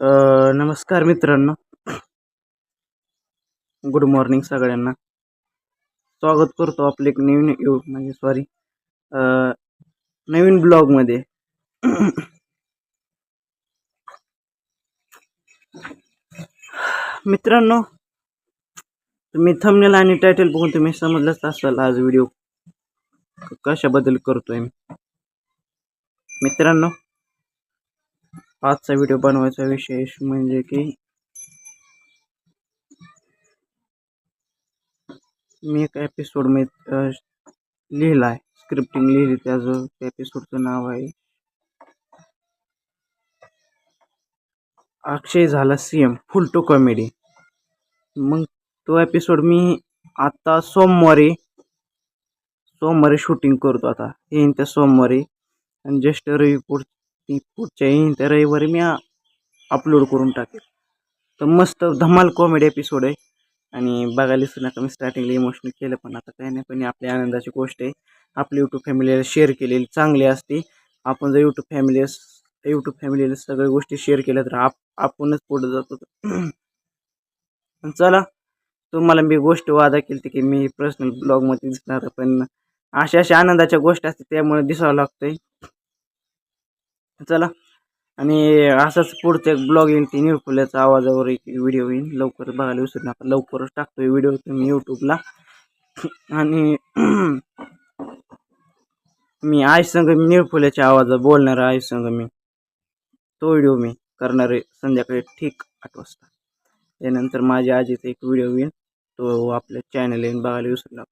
नमस्कार मित्रांनो. Good morning सगळ्यांना. स्वागत करतो आपले एक नवीन यू म्हणजे सॉरी नवीन ब्लॉगमध्ये मित्रांनो तुम्ही थंबनेल आणि टायटल बघून तुम्ही समजलंच असाल आज व्हिडिओ कशाबद्दल करतोय मी. मित्रांनो आजचा व्हिडिओ बनवायचा विशेष म्हणजे की मी एक एपिसोड मी लिहिला आहे स्क्रिप्टिंग लिहिली त्याचं त्या एपिसोडचं नाव आहे अक्षय झाला C M full to comedy मग तो एपिसोड मी आता सोमवारी सोमवारी शूटिंग करतो आता. येईन त्या सोमवारी. आणि ज्येष्ठ रवी ती पुढच्या येईन रविवारी मी अपलोड करून टाकेल. तर मस्त धमाल कॉमेडी एपिसोड आहे. आणि बघायला सुद्धा नका मी स्टार्टिंगला इमोशनल केलं पण आता काही नाही पण आपल्या आनंदाची गोष्ट आहे. आपली यूट्यूब फॅमिलीला शेअर केलेली चांगली असते. आपण जर यूट्यूब फॅमिली यूट्यूब फॅमिलीला सगळ्या गोष्टी शेअर केल्या तर आप आपणच पुढे जातो. पण चला तुम्हाला मी गोष्ट वादा केली की मी पर्सनल ब्लॉगमध्ये दिसणार पण अशा अशा आनंदाच्या गोष्टी असतात त्यामुळे दिसावं लागतंय. चला. आणि असंच पुढचं एक ब्लॉग येईल ती निरफुल्याचा आवाजावर एक व्हिडिओ येईल लवकर बघायला विसरू नका. लवकरच टाकतो व्हिडिओ तुम्ही यूट्यूबला आणि मी आई मी निरफुल्याच्या आवाजात बोलणार आहे. संघ मी. तो व्हिडिओ मी करणार आहे संध्याकाळी ठीक आठ वाजता. त्यानंतर माझ्या आजीचा एक व्हिडिओ येईल तो आपल्या चॅनल येईन. बघायला विसरू नका.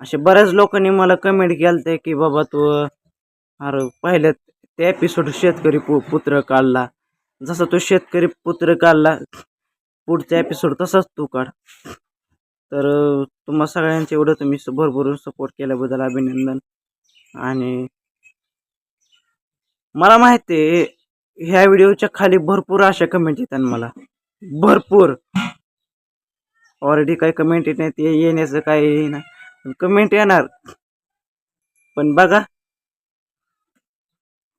असे बऱ्याच लोकांनी मला कमेंट केलं ते की बाबा तू अरे पहिल्यात त्या एपिसोड शेतकरी पु पुत्र काढला. जसा तो शेतकरी पुत्र काढला पुढचा एपिसोड तसाच तू काढ. तर तुम्हा सगळ्यांचे एवढं तुम्ही भरभरून सपोर्ट केल्याबद्दल अभिनंदन. आणि मला माहिती आहे ह्या व्हिडिओच्या खाली भरपूर अशा कमेंट येतात मला. भरपूर. ऑलरेडी काही कमेंट येत नाही ते येण्याचं काही नाही. कमेंट येणार. पण बघा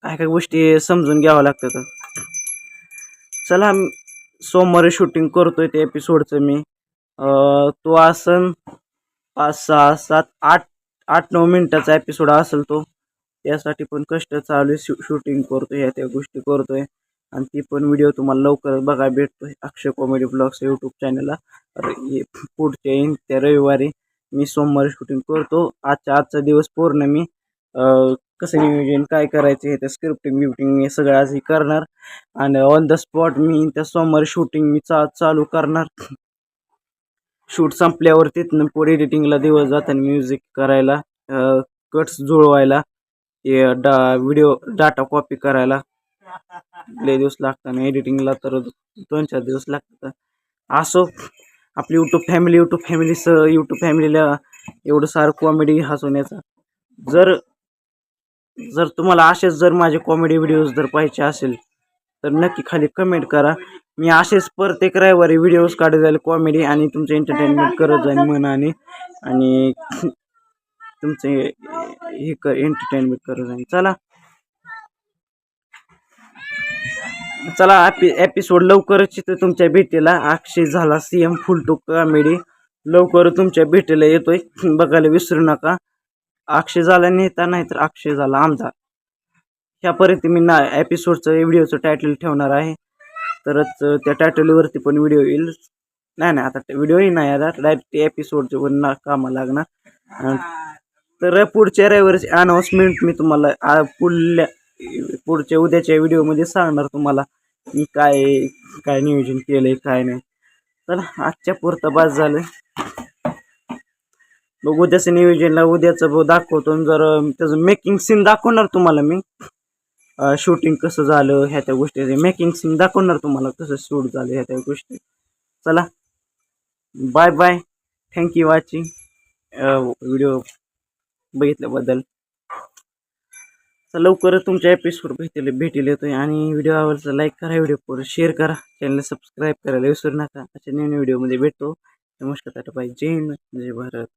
काय काय गोष्टी समजून घ्याव्या लागतात. चला सोमवारी शूटिंग करतोय ते एपिसोडचं मी. तो असन पाच सहा सात आठ आठ नऊ मिनटाचा एपिसोड असेल तो. त्यासाठी पण कष्ट चालू आहे शू शूटिंग करतोय ह्या त्या गोष्टी करतोय. आणि ती पण व्हिडिओ तुम्हाला लवकरच बघा भेटतोय. अक्षय कॉमेडी ब्लॉग्स यूट्यूब चॅनलला पुढच्या येईन त्या रविवारी मी सोमवारी शूटिंग करतो. आजच्या आजचा दिवस पूर्ण मी कसं नियोजन काय करायचं हे त्या स्क्रिप्टिंग बिप्टिंग हे सगळं आज हे करणार. आणि ऑन द स्पॉट मी त्या सोमवारी शूटिंग मी चा चालू करणार. शूट संपल्यावर तिथनं पुढे एडिटिंगला दिवस जाताना म्युझिक करायला कट्स जुळवायला हे डा व्हिडिओ डाटा कॉपी करायला. लय दिवस लागतात एडिटिंगला तर दोन चार दिवस लागतात. असो आपली यूट्यूब फॅमिली यूट्यूब फॅमिलीसह यूट्यूब फॅमिलीला एवढं सारं कॉमेडी हसवण्याचा. जर जर तुम्हाला असेच जर माझे कॉमेडी व्हिडिओज जर पाहिजे असेल तर नक्की खाली कमेंट करा. मी असेच प्रत्येक रविवारी व्हिडिओज काढत जाईल कॉमेडी आणि तुमचं एंटरटेनमेंट करत जाईल मनाने आणि तुमचे हे कर एंटरटेनमेंट करत जाईल. चला. चला एपि एपिसोड लवकरच इथं तुमच्या भेटीला अक्षय झाला. C M full to comedy लवकर तुमच्या भेटीला येतोय. बघायला विसरू नका. अक्षय झाला नेता नाही तर अक्षय झाला आमचा ह्यापर्यंत मी ना एपिसोडचं व्हिडिओचं टायटल ठेवणार आहे. तरच त्या टायटलवरती पण व्हिडिओ येईल. नाही नाही आता व्हिडिओही नाही आला डायरेक्ट एपिसोडचे पण ना कामं लागणार. तर पुढच्या रविवारची अनाऊन्समेंट मी तुम्हाला पुढल्या पुढच्या उद्याच्या व्हिडिओमध्ये सांगणार तुम्हाला. मी काय काय नियोजन केलं आहे काय नाही. तर आजच्या पुरतं बास झालं. बघ उद्याचं नियोजनला उद्याचं बघ दाखवतो. आणि जर त्याचं मेकिंग सीन दाखवणार तुम्हाला मी शूटिंग कसं झालं ह्या त्या गोष्टी. मेकिंग सीन दाखवणार तुम्हाला कसं शूट झालं ह्या त्या गोष्टी. चला. Bye bye thank you watching video बघितल्याबद्दल. लवकर तुमच्या एपिसोड भेटेल भेटेल येतोय. आणि व्हिडिओ आवडला लाईक करा व्हिडिओ पूर्ण शेअर करा. चॅनल सबस्क्राईब करायला विसरू नका. अशा नवीन व्हिडिओमध्ये भेटतो. नमस्कार टाटा बाय. जय हिंद. जय भारत.